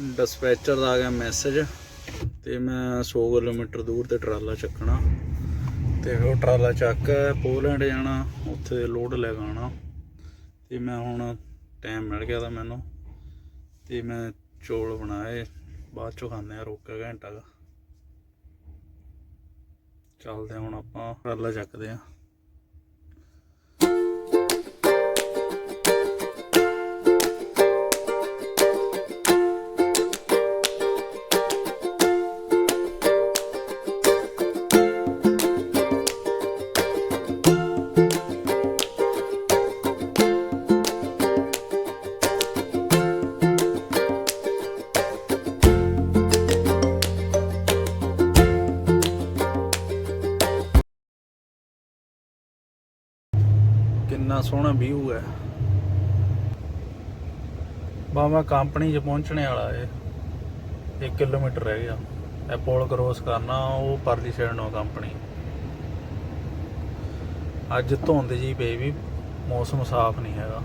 Dispatcher ਦਾ ਆ ਗਿਆ message ਤੇ ਮੈਂ 100 ਕਿਲੋਮੀਟਰ ਦੂਰ ਤੇ ਟਰਾਲਾ ਚੱਕਣਾ। ਤੇ ਉਹ ਟਰਾਲਾ ਚੱਕ ਕੇ ਪੋਲੈਂਡ ਜਾਣਾ, ਉੱਥੇ ਲੋਡ ਲੈ ਕੇ ਆਉਣਾ। ਤੇ ਮੈਂ ਹੁਣ ਟਾਈਮ ਮਿਲ ਗਿਆ ਤਾਂ ਮੈਨੂੰ। ਤੇ ਮੈਂ ਚੋਲ ਬਣਾਏ, ਬਾਅਦ ਚੋਂ ਖਾਂਦੇ ਆ ਰੋਕ ਕੇ ਘੰਟਾ ਦਾ ਚੱਲਦੇ ਹਾਂ ਹੁਣ ਆਪਾਂ, ਟਰਾਲਾ ਚੱਕਦੇ ਆ ਕਿੰਨਾ ਸੋਹਣਾ ਵਿਊ ਹੈ। ਬਾਵਾ ਕੰਪਨੀ 'ਚ ਪਹੁੰਚਣੇ ਵਾਲਾ ਏ 1 ਕਿਲੋਮੀਟਰ ਰਹਿ ਗਿਆ। ਇਹ ਪੁਲ ਕ੍ਰੋਸ ਕਰਨਾ ਉਹ ਪਰਲੀ ਸਾਈਡ ਨੂੰ ਕੰਪਨੀ। ਅੱਜ ਧੁੰਦ ਜੀ ਪਈ ਵੀ ਮੌਸਮ ਸਾਫ਼ ਨਹੀਂ ਹੈਗਾ।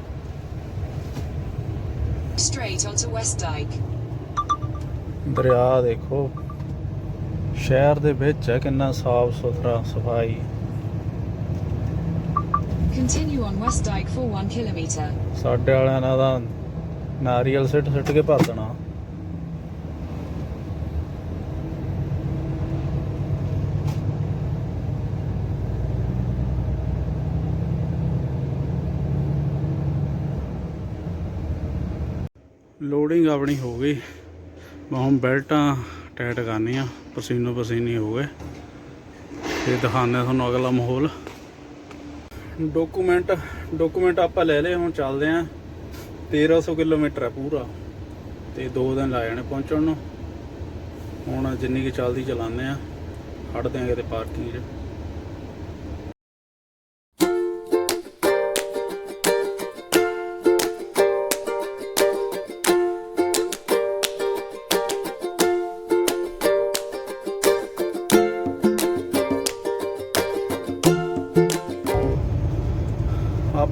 Straight onto West Dyke. ਦਰਿਆ ਦੇਖੋ। ਸ਼ਹਿਰ ਦੇ ਵਿੱਚ ਹੈ ਕਿੰਨਾ ਸਾਫ਼ ਸੁਥਰਾ ਸਫ਼ਾਈ। Continue on West Dyke for one kilometre. ਸਾਡੇ ਵਾਲਿਆਂ ਨਾਲ ਤਾਂ ਨਾਰੀਅਲ ਸਿੱਟ ਸਿੱਟ ਕੇ ਭਰ ਦੇਣਾ। ਲੋਡਿੰਗ ਆਪਣੀ ਹੋ ਗਈ। ਮੈਂ ਹੁਣ ਬੈਲਟਾਂ ਟਾਈਟ ਕਰਨੀਆਂ ਪਸੀਨੋ ਪਸੀਨੀ ਹੋ ਗਏ। ਤੇ ਦਿਖਾਉਂਦੇ ਹਾਂ ਤੁਹਾਨੂੰ ਅਗਲਾ ਮਾਹੌਲ। ਡਾਕੂਮੈਂਟ ਡਾਕੂਮੈਂਟ ਆਪਾਂ ਲੈ ਲਏ, ਹੁਣ ਚੱਲਦੇ ਆਂ। 1300 ਕਿਲੋਮੀਟਰ ਹੈ ਪੂਰਾ। ਤੇ 2 ਦਿਨ ਲਾ ਜਾਣੇ ਪਹੁੰਚਣ ਨੂੰ। ਹੁਣ ਜਿੰਨੀ ਕਿ ਚੱਲਦੀ ਚਲਾਉਂਦੇ ਆ। ਖੜਦੇ ਆਂ ਕਿਤੇ ਪਾਰਕਿੰਗ 'ਚ।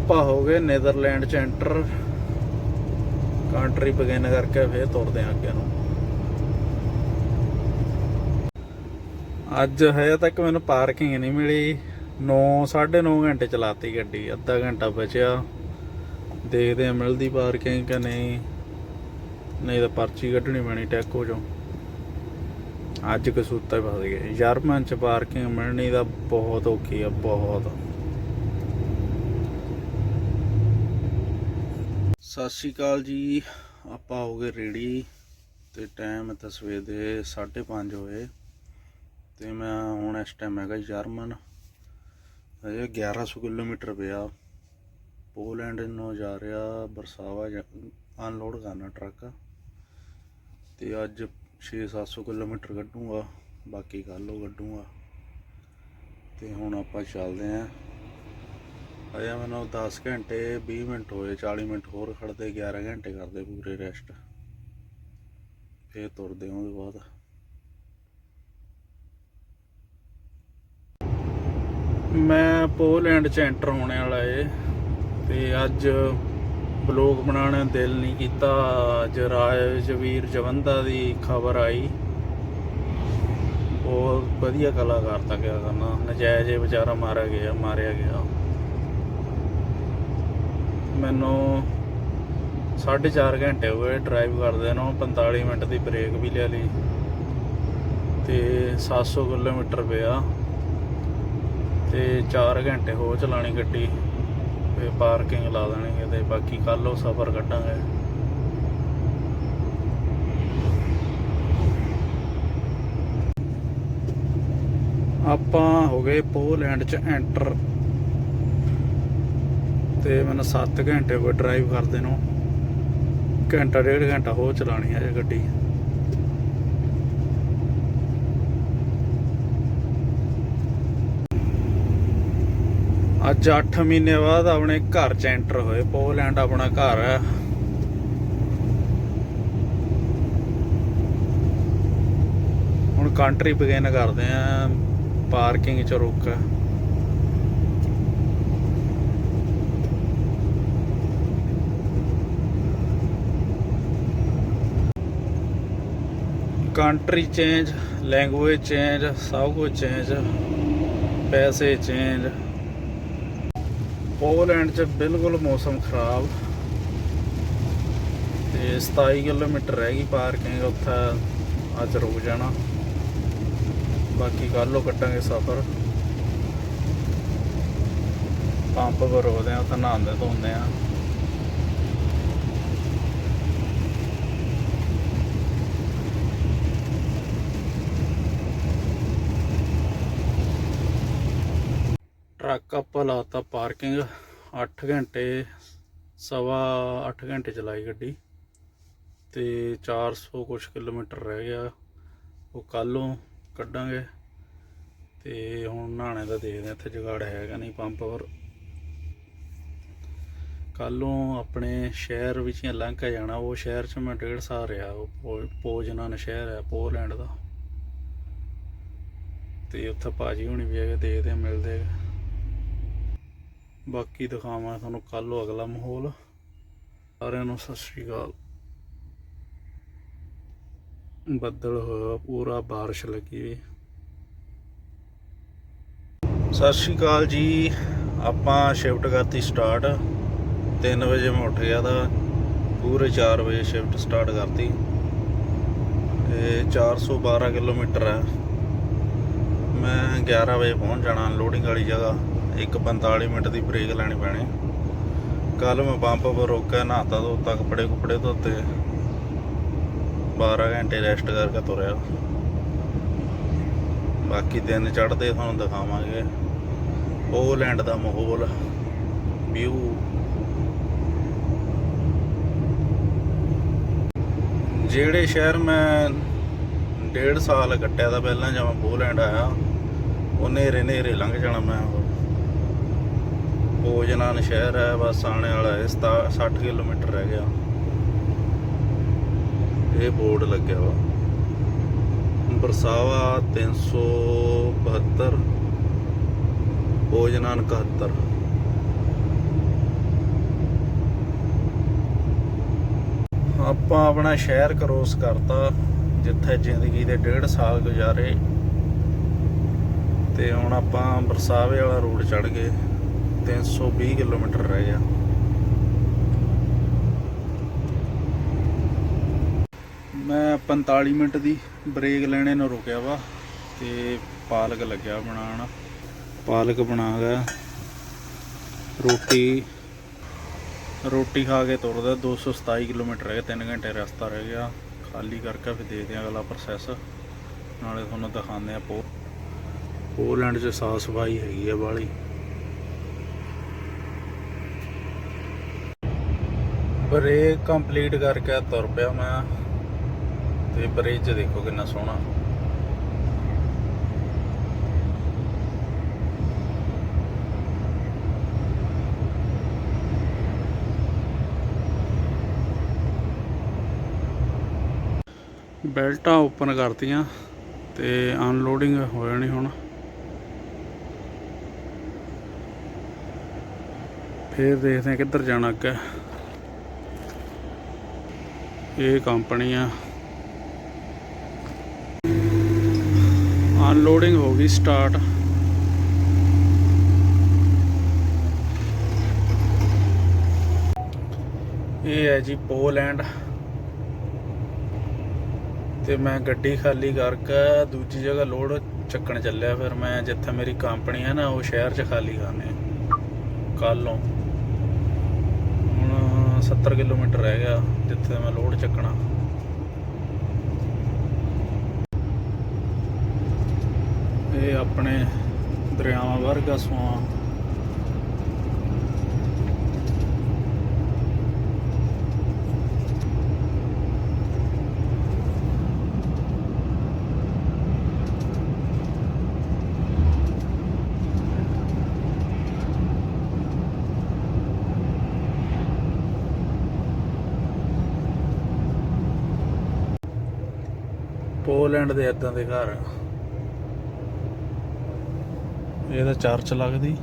ਆਪਾਂ ਹੋ ਗਏ ਨੇਦਰਲੈਂਡ ਚ ਐਂਟਰ ਕੰਟਰੀ ਬਗਿਨ ਕਰਕੇ ਫੇਰ ਤੁਰਦੇ ਆਂ ਅੱਗੇ ਨੂੰ। ਅੱਜ ਹਜੇ ਤੱਕ ਮੈਨੂੰ ਪਾਰਕਿੰਗ ਨਹੀਂ ਮਿਲੀ। 9 9.5 ਘੰਟੇ ਚਲਾਤੀ ਗੱਡੀ, ਅੱਧਾ ਘੰਟਾ ਬਚਿਆ। ਦੇਖਦੇ ਆ ਮਿਲਦੀ ਪਾਰਕਿੰਗ ਕਿ ਨਹੀਂ। ਨਹੀਂ ਤਾਂ ਪਰਚੀ ਕੱਢਣੀ ਪੈਣੀ ਟੈਕੋ ਚੋਂ। ਅੱਜ ਕਸੂਤਾ ਫਸ ਗਏ ਜਰਮਨ ਚ ਪਾਰਕਿੰਗ ਮਿਲਣੀ ਤਾਂ ਬਹੁਤ ਔਖੀ ਆ, ਬਹੁਤ। ਸਤਿ ਸ਼੍ਰੀ ਅਕਾਲ ਜੀ। ਆਪਾਂ ਹੋ ਗਏ ਰੈਡੀ ਤੇ ਟਾਈਮ ਤਾਂ ਸਵੇਰ ਦੇ 5:30 ਹੋਏ ਤੇ ਮੈਂ ਹੁਣ ਇਸ ਟਾਈਮ ਹੈਗਾ ਜਰਮਨ। ਅਜੇ 1100 ਕਿਲੋਮੀਟਰ ਪਿਆ। ਪੋਲੈਂਡ ਨੂੰ ਜਾ ਰਿਹਾ ਬਰਸਾਵਾ ਅਨਲੋਡ ਕਰਨਾ ਟਰੱਕ। ਤੇ ਅੱਜ 6-700 ਕਿਲੋਮੀਟਰ ਕੱਢੂਗਾ, ਬਾਕੀ ਕੱਲ੍ਹ ਨੂੰ ਕੱਢੂਗਾ। ਤੇ ਹੁਣ ਆਪਾਂ ਚੱਲਦੇ ਆਂ ਅਜੇ ਮੈਨੂੰ 10 ਘੰਟੇ 20 ਮਿੰਟ ਹੋਏ 40 ਮਿੰਟ ਹੋਰ ਖੜਦੇ 11 ਘੰਟੇ ਕਰਦੇ ਪੂਰੇ ਰੈਸਟ ਫੇਰ ਤੁਰਦੇ ਉਹਦੇ ਬਾਅਦ। ਮੈਂ ਪੋਲੈਂਡ ਚ ਐਂਟਰ ਹੋਣੇ ਵਾਲਾ ਏ, ਤੇ ਅੱਜ ਬਲੌਗ ਬਣਾਉਣ ਦਾ ਦਿਲ ਨਹੀਂ ਕੀਤਾ। ਅੱਜ ਰਾਜਵੀਰ ਜਵੰਦਾ ਦੀ ਖਬਰ ਆਈ। ਬਹੁਤ ਵਧੀਆ ਕਲਾਕਾਰ ਤਾਂ ਕਿਆ ਕਰਨਾ। ਨਜਾਇਜ਼ ਵਿਚਾਰਾ ਮਾਰਿਆ ਗਿਆ ਮਾਰਿਆ ਗਿਆ। ਮੈਨੂੰ 4.5 ਘੰਟੇ ਹੋ ਗਏ ਡਰਾਈਵ ਕਰਦੇ ਨੂੰ 45 ਮਿੰਟ ਦੀ ਬ੍ਰੇਕ ਵੀ ਲੈ ਲਈ ਤੇ 700 ਕਿਲੋਮੀਟਰ ਪਿਆ ਤੇ 4 ਘੰਟੇ ਹੋ ਚਲਾਣੀ ਗੱਡੀ, ਤੇ ਪਾਰਕਿੰਗ ਲਾ ਦੇਣੀ ਕਿਤੇ ਬਾਕੀ ਕੱਲ ਉਹ ਸਫ਼ਰ ਕੱਢਾਂਗੇ। ਆਪਾਂ ਹੋ ਗਏ ਪੋਲੈਂਡ ਚ ਐਂਟਰ ਤੇ ਮੈਨੂੰ 7 ਘੰਟੇ ਹੋ ਗਏ ਡਰਾਈਵ ਕਰਦੇ ਨੂੰ। ਘੰਟਾ ਡੇਢ ਘੰਟਾ ਹੋ ਚਲਾਣੀ ਹੈ ਇਹ ਗੱਡੀ। ਅੱਜ 8 ਮਹੀਨੇ ਬਾਅਦ ਆਪਣੇ ਘਰ ਚ ਐਂਟਰ ਹੋਏ। ਪੋਲੈਂਡ ਆਪਣਾ ਘਰ ਹੈ ਹੁਣ ਕੰਟਰੀ ਬਿਗਿਨ ਕਰਦੇ ਆ। ਪਾਰਕਿੰਗ ਚ ਰੁਕ। ਕੰਟਰੀ ਚੇਂਜ ਲੈਂਗੁਏਜ ਚੇਂਜ ਸਭ ਕੁਝ ਚੇਂਜ ਪੈਸੇ ਚੇਂਜ ਪੋਲੈਂਡ 'ਚ ਬਿਲਕੁਲ ਮੌਸਮ ਖਰਾਬ। ਤੇ 27 ਕਿਲੋਮੀਟਰ ਰਹਿ ਗਈ ਪਾਰਕਿੰਗ ਉੱਥੇ। ਅੱਜ ਰੁਕ ਜਾਣਾ। ਬਾਕੀ ਕੱਲੋਂ ਕੱਟਾਂਗੇ ਸਫ਼ਰ। ਪੰਪ ਪਰ ਰੋਦੇ ਆ ਉੱਥੇ ਨਹਾਉਂਦੇ ਧੋਂਦੇ ਆ ਟਰੱਕ ਆਪਾਂ ਲਾਤਾ ਪਾਰਕਿੰਗ 8 ਘੰਟੇ, ਸਵਾ 8 ਘੰਟੇ ਚਲਾਈ ਗੱਡੀ ਤੇ 400 ਕੁਛ ਕਿਲੋਮੀਟਰ ਰਹਿ ਗਿਆ। ਉਹ ਕੱਲੋਂ ਕੱਢਾਂਗੇ ਤੇ ਹੁਣ ਨਹਾਣੇ ਦਾ ਦੇਖਦੇ ਹਾਂ, ਇੱਥੇ ਜੁਗਾੜ ਹੈਗਾ ਨਹੀਂ ਪੰਪ ਪਰ ਕੱਲੋਂ ਆਪਣੇ ਸ਼ਹਿਰ ਵਿੱਚ ਹੀ ਲੰਘ ਕੇ ਜਾਣਾ, ਉਹ ਸ਼ਹਿਰ 'ਚ ਮੈਂ ਡੇਢ ਸਾਲ ਰਿਹਾ, ਉਹ ਪੋ- ਪੋਜਨਾਨ ਸ਼ਹਿਰ ਹੈ ਪੋਲੈਂਡ ਦਾ। ਤੇ ਉੱਥੇ ਭਾਜੀ ਹੁਣੀ ਵੀ ਹੈਗੇ, ਦੇਖਦੇ ਆ ਮਿਲਦੇ ਆ ਬਾਕੀ ਦਿਖਾਵਾਂ ਤੁਹਾਨੂੰ ਕੱਲ ਨੂੰ ਅਗਲਾ ਮਾਹੌਲ। ਸਾਰਿਆਂ ਨੂੰ ਸਤਿ ਸ਼੍ਰੀ ਅਕਾਲ। ਬੱਦਲ ਹੋਇਆ, ਪੂਰਾ ਬਾਰਿਸ਼ ਲੱਗੀ ਵੀ। ਸਤਿ ਸ਼੍ਰੀ ਅਕਾਲ ਜੀ। ਆਪਾਂ ਸ਼ਿਫਟ ਕਰਤੀ ਸਟਾਰਟ 3 ਵਜੇ ਮੈਂ ਉੱਠ ਗਿਆ ਤਾਂ ਪੂਰੇ 4 ਵਜੇ ਸ਼ਿਫਟ ਸਟਾਰਟ ਕਰਤੀ। ਤੇ 412 ਕਿਲੋਮੀਟਰ ਹੈ। ਮੈਂ 11 ਵਜੇ ਪਹੁੰਚ ਜਾਣਾ ਲੋਡਿੰਗ ਵਾਲੀ ਜਗ੍ਹਾ। ਇੱਕ 45 ਮਿੰਟ ਦੀ ਬ੍ਰੇਕ ਲੈਣੀ ਪੈਣੀ। ਕੱਲ ਮੈਂ ਪੰਪ ਪਰ ਰੋਕਿਆ, ਨਹਾਤਾ ਧੋਤਾ, ਕੱਪੜੇ ਕੁਪੜੇ ਧੋਤੇ। 12 ਘੰਟੇ ਰੈਸਟ ਕਰਕੇ ਤੁਰਿਆ। ਬਾਕੀ ਦਿਨ ਚੜ੍ਹਦੇ ਤੁਹਾਨੂੰ ਦਿਖਾਵਾਂਗੇ। ਪੋਲੈਂਡ ਦਾ ਮਾਹੌਲ ਵਿਊ ਜਿਹੜੇ ਸ਼ਹਿਰ ਮੈਂ ਡੇਢ ਸਾਲ ਕੱਟਿਆ ਤਾਂ ਪਹਿਲਾਂ, ਜਦੋਂ ਪੋਲੈਂਡ ਆਇਆ, ਉਹ ਨੇਰੇ ਨੇਰੇ ਲੰਘ ਜਾਣਾ ਮੈਂ। ਭੋਜਨਾਨ ਸ਼ਹਿਰ ਹੈ, ਬਸ ਆਣੇ ਵਾਲਾ ਹੈ 60 ਕਿਲੋਮੀਟਰ ਰਹਿ ਗਿਆ। ਇਹ ਬੋਰਡ ਲੱਗਿਆ ਵਾ। ਬਰਸਾਵਾ 372 ਭੋਜਨਾਨ 71 ਆਪਾਂ ਆਪਣਾ ਸ਼ਹਿਰ ਕਰੋਸ ਕਰਤਾ, ਜਿੱਥੇ ਜ਼ਿੰਦਗੀ ਦੇ ਡੇਢ ਸਾਲ ਗੁਜ਼ਾਰੇ। ਤੇ ਹੁਣ ਆਪਾਂ ਬਰਸਾਵੇ ਵਾਲਾ ਰੋਡ ਚੜ ਗਏ। 320 ਕਿਲੋਮੀਟਰ ਰਹਿ ਗਿਆ। ਮੈਂ 45 ਮਿੰਟ ਦੀ ਬ੍ਰੇਕ ਲੈਣੇ ਨੂੰ ਰੁਕਿਆ ਵਾ ਤੇ ਪਾਲਕ ਲੱਗਿਆ ਬਣਾਉਣ। ਪਾਲਕ ਬਣਾ ਗਿਆ। ਰੋਟੀ ਰੋਟੀ ਖਾ ਕੇ ਤੁਰਦਾ 227 ਕਿਲੋਮੀਟਰ ਰਹਿ ਗਿਆ 3 ਘੰਟੇ ਰਸਤਾ ਰਹਿ ਗਿਆ। ਖਾਲੀ ਕਰਕੇ ਫਿਰ ਦੇਖਦੇ ਹਾਂ ਅਗਲਾ ਪ੍ਰੋਸੈਸ ਨਾਲੇ ਤੁਹਾਨੂੰ ਦਿਖਾਉਂਦੇ ਆ ਪੋ, ਪੋਲੈਂਡ 'ਚ ਸਾਫ਼ ਸਫ਼ਾਈ ਹੈਗੀ ਆ ਬਾਲੀ ਬ੍ਰੇਕ ਕੰਪਲੀਟ ਕਰਕੇ ਤੁਰ ਪਿਆ ਮੈਂ। ਤੇ ਬ੍ਰੇਕ 'ਚ ਦੇਖੋ ਕਿੰਨਾ ਸੋਹਣਾ। ਬੈਲਟਾਂ ਓਪਨ ਕਰਤੀਆਂ ਤੇ ਅਨਲੋਡਿੰਗ ਹੋ ਜਾਣੀ ਹੁਣ। ਫੇਰ ਦੇਖਦੇ ਹਾਂ ਕਿੱਧਰ ਜਾਣਾ ਅੱਗੇ। ਇਹ ਕੰਪਨੀ ਆ। ਅਨਲੋਡਿੰਗ ਹੋ ਗਈ ਸਟਾਰਟ ਇਹ ਹੈ ਜੀ ਪੋਲੈਂਡ ਤੇ ਮੈਂ ਗੱਡੀ ਖਾਲੀ ਕਰਕੇ ਦੂਜੀ ਜਗ੍ਹਾ ਲੋਡ ਚੱਕਣ ਚੱਲਿਆ। ਫਿਰ ਮੈਂ ਜਿੱਥੇ ਮੇਰੀ ਕੰਪਨੀ ਹੈ ਨਾ, ਉਹ ਸ਼ਹਿਰ 'ਚ ਖਾਲੀ ਕਰਨੇ। ਕੱਲੋਂ 70 ਕਿਲੋਮੀਟਰ ਰਹਿ ਗਿਆ ਜਿੱਥੇ ਮੈਂ ਲੋਡ ਚੱਕਣਾ। ਇਹ ਆਪਣੇ ਦਰਿਆਵਾਂ ਵਰਗਾ ਸੁਆ ਪੋਲੈਂਡ ਦੇ ਇਦਾਂ ਦੇ ਘਰ ਆ। ਇਹ ਤਾਂ ਚਰਚ ਲੱਗਦੀ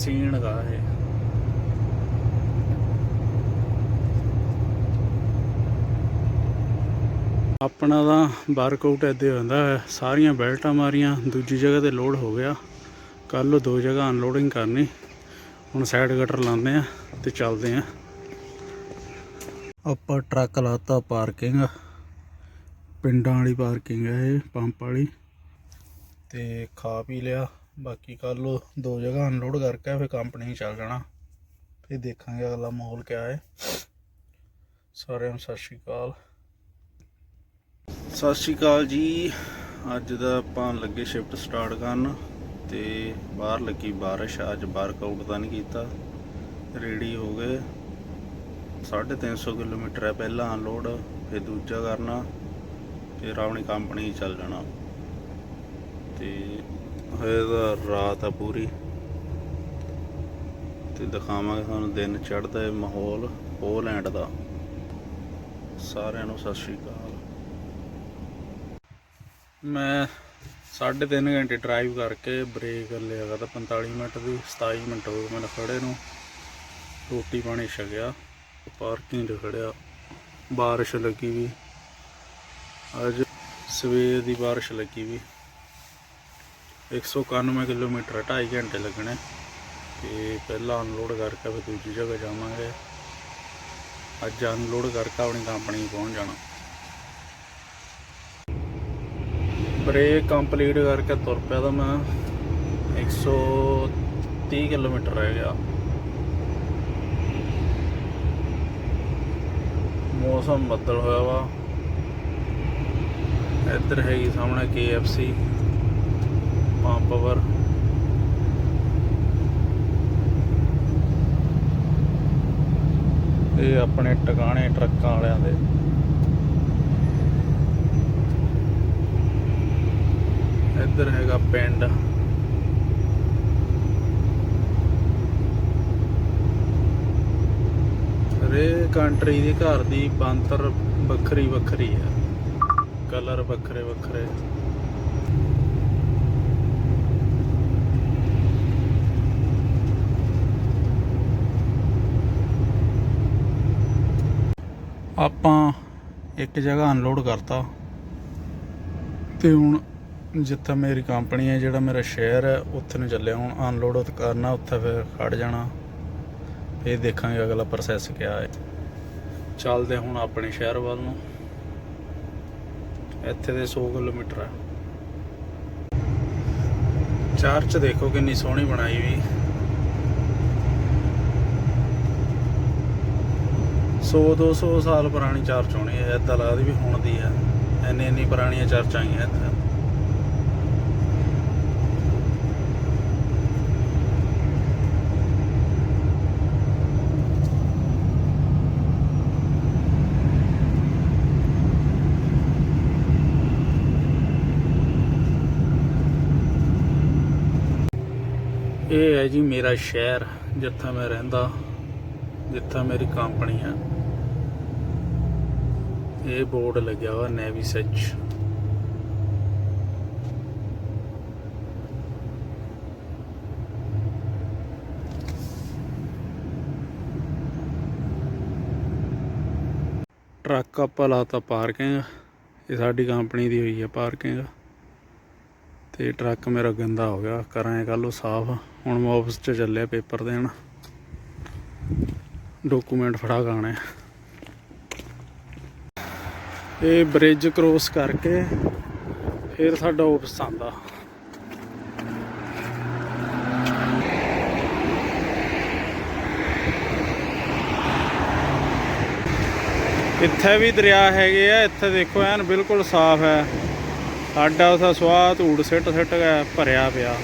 ਸਾਰਾ ਬਰਸੀਨ ਇਹ। ਆਪਣਾ ਤਾਂ ਬਾਰਕਆਊਟ ਇੱਦੇ ਹੁੰਦਾ ਹੈ, ਸਾਰੀਆਂ ਬੈਲਟਾਂ ਮਾਰੀਆਂ, ਦੂਜੀ ਜਗ੍ਹਾ ਤੇ ਲੋਡ ਹੋ ਗਿਆ। ਕੱਲ ਦੋ ਜਗ੍ਹਾ ਅਨਲੋਡਿੰਗ ਕਰਨੀ, ਹੁਣ ਸਾਈਡ ਗਟਰ ਲਾਉਂਦੇ ਆ ਤੇ ਚੱਲਦੇ ਆ ਆਪਾਂ ਟਰੱਕ ਲਾਤਾ ਪਾਰਕਿੰਗ ਪਿੰਡਾਂ ਵਾਲੀ ਪਾਰਕਿੰਗ ਹੈ ਇਹ, ਪੰਪ ਵਾਲੀ। ਤੇ ਖਾ ਪੀ ਲਿਆ। ਬਾਕੀ ਕੱਲ ਨੂੰ ਦੋ ਜਗ੍ਹਾ ਅਨਲੋਡ ਕਰਕੇ ਫਿਰ ਕੰਪਨੀ ਚੱਲ ਜਾਣਾ। ਫਿਰ ਦੇਖਾਂਗੇ ਅਗਲਾ ਮਾਹੌਲ ਕਿਆ ਹੈ। ਸਾਰਿਆਂ ਨੂੰ ਸਤਿ ਸ਼੍ਰੀ ਅਕਾਲ। ਸਤਿ ਸ਼੍ਰੀ ਅਕਾਲ ਜੀ। ਅੱਜ ਦਾ ਆਪਾਂ ਲੱਗੇ ਸ਼ਿਫਟ ਸਟਾਰਟ ਕਰਨ ਤੇ ਬਾਹਰ ਲੱਗੀ ਬਾਰਿਸ਼। ਅੱਜ ਵਰਕਆਊਟ ਤਾਂ ਨਹੀਂ ਕੀਤਾ। ਰੈਡੀ ਹੋ ਗਏ। 350 ਕਿਲੋਮੀਟਰ ਹੈ ਪਹਿਲਾ ਅਨਲੋਡ ਫਿਰ ਦੂਜਾ ਕਰਨਾ, ਫਿਰ ਆਪਣੀ ਕੰਪਨੀ ਚੱਲ ਜਾਣਾ। ਤੇ ਇਹਦਾ ਰਾਤ ਆ ਪੂਰੀ। ਤੇ ਦਿਖਾਵਾਂਗੇ ਤੁਹਾਨੂੰ ਦਿਨ ਚੜ੍ਹਦਾ ਹੈ ਮਾਹੌਲ ਪੋਲੈਂਡ ਦਾ। ਸਾਰਿਆਂ ਨੂੰ ਸਤਿ ਸ਼੍ਰੀ ਅਕਾਲ। ਮੈਂ 3.5 ਘੰਟੇ ਡਰਾਈਵ ਕਰਕੇ ਬ੍ਰੇਕ ਲਿਆ ਤਾਂ 45 ਮਿੰਟ ਦੀ 27 ਮਿੰਟ ਹੋ ਗਏ ਮੈਨੂੰ ਖੜੇ ਨੂੰ। ਰੋਟੀ ਪਾਣੀ ਛਕਿਆ ਪਾਰਕਿੰਗ 'ਤੇ ਖੜਿਆ ਬਾਰਿਸ਼ ਲੱਗੀ ਵੀ। ਅੱਜ ਸਵੇਰ ਦੀ ਬਾਰਿਸ਼ ਲੱਗੀ ਵੀ। 191 ਕਿਲੋਮੀਟਰ 2.5 ਘੰਟੇ ਲੱਗਣੇ। ਤੇ ਪਹਿਲਾਂ ਅਨਲੋਡ ਕਰਕੇ ਫਿਰ ਦੂਜੀ ਜਗ੍ਹਾ ਜਾਵਾਂਗੇ। ਅੱਜ ਅਨਲੋਡ ਕਰਕੇ ਆਪਣੀ ਕੰਪਨੀ ਪਹੁੰਚ ਜਾਣਾ। ਬ੍ਰੇਕ ਕੰਪਲੀਟ ਕਰਕੇ ਤੁਰ ਪਿਆ ਤਾਂ ਮੈਂ। 130 ਕਿਲੋਮੀਟਰ ਰਹਿ ਗਿਆ। ਮੌਸਮ ਬੱਦਲ ਹੋਇਆ ਵਾ। ਇੱਧਰ ਹੈਗੀ ਸਾਹਮਣੇ KFC ਪੰਪ ਪਰ ਇਹ ਆਪਣੇ ਟਿਕਾਣੇ ਟਰੱਕਾਂ ਵਾਲਿਆਂ ਦੇ। ਇੱਧਰ ਹੈਗਾ ਪਿੰਡ। ਰੇ ਕੰਟਰੀ ਦੇ ਘਰ ਦੀ ਬੰਤਰ ਵੱਖਰੀ ਵੱਖਰੀ ਹੈ। ਕਲਰ ਵੱਖਰੇ ਵੱਖਰੇ। ਆਪਾਂ ਇੱਕ ਜਗ੍ਹਾ ਅਨਲੋਡ ਕਰਤਾ। ਤੇ ਹੁਣ ਜਿੱਥੇ ਮੇਰੀ ਕੰਪਨੀ ਹੈ, ਜਿਹੜਾ ਮੇਰਾ ਸ਼ਹਿਰ ਹੈ, ਉੱਥੇ ਨੂੰ ਚੱਲਿਆ। ਹੁਣ ਅਨਲੋਡ ਉਤ ਕਰਨਾ, ਉੱਥੇ ਫਿਰ ਖੜ ਜਾਣਾ। ਇਹ ਦੇਖਾਂਗੇ ਅਗਲਾ ਪ੍ਰੋਸੈਸ ਕਿਆ ਹੈ। ਚੱਲਦੇ ਹੁਣ ਆਪਣੇ ਸ਼ਹਿਰ ਵੱਲ ਨੂੰ। ਇੱਥੇ ਦੇ 100 ਕਿਲੋਮੀਟਰ ਹੈ। ਚਰਚ ਦੇਖੋ ਕਿੰਨੀ ਸੋਹਣੀ ਬਣਾਈ ਵੀ 100 200 ਸਾਲ ਪੁਰਾਣੀ ਚਰਚ ਹੋਣੀ ਹੈ ਏਦਾਂ ਲੱਗਦੀ ਵੀ ਹੁਣ ਦੀ ਹੈ। ਇੰਨੀ ਇੰਨੀ ਪੁਰਾਣੀਆਂ ਚਰਚਾਂ ਆਈਆਂ ਇੱਥੇ। ਇਹ ਹੈ ਜੀ ਮੇਰਾ ਸ਼ਹਿਰ, ਜਿੱਥੇ ਮੈਂ ਰਹਿੰਦਾ। ਜਿੱਥੇ ਮੇਰੀ ਕੰਪਨੀ ਹੈ ਇਹ ਬੋਰਡ ਲੱਗਿਆ ਹੋਇਆ ਨੈਵੀ ਸੱਚ ਟਰੱਕ ਆਪਾਂ ਲਾਤਾ ਪਾਰਕਿੰਗ, ਇਹ ਸਾਡੀ ਕੰਪਨੀ ਦੀ ਹੋਈ ਹੈ ਪਾਰਕਿੰਗ। ਤੇ ਟਰੱਕ ਮੇਰਾ ਗੰਦਾ ਹੋ ਗਿਆ, ਕਰਾਂ ਕੱਲ ਉਹ ਸਾਫ਼। ਹੁਣ ਮੈਂ ਆਫਿਸ 'ਚ ਚੱਲਿਆ ਪੇਪਰ ਦੇਣ। ਡਾਕੂਮੈਂਟ ਫੜਾ ਗਾਣੇ ਇਹ ਬ੍ਰਿਜ ਕ੍ਰੋਸ ਕਰਕੇ ਫਿਰ ਸਾਡਾ ਆਫਿਸ ਆਂਦਾ ਇੱਥੇ ਵੀ ਦਰਿਆ ਹੈਗੇ ਆ, ਇੱਥੇ ਦੇਖੋ ਐਨ ਬਿਲਕੁਲ ਸਾਫ਼ ਹੈ। ਸਾਡਾ ਉਸਾ ਸਵਾਹ ਧੂੜ ਸਿੱਟ ਸਿੱਟ ਗਿਆ ਭਰਿਆ ਪਿਆ।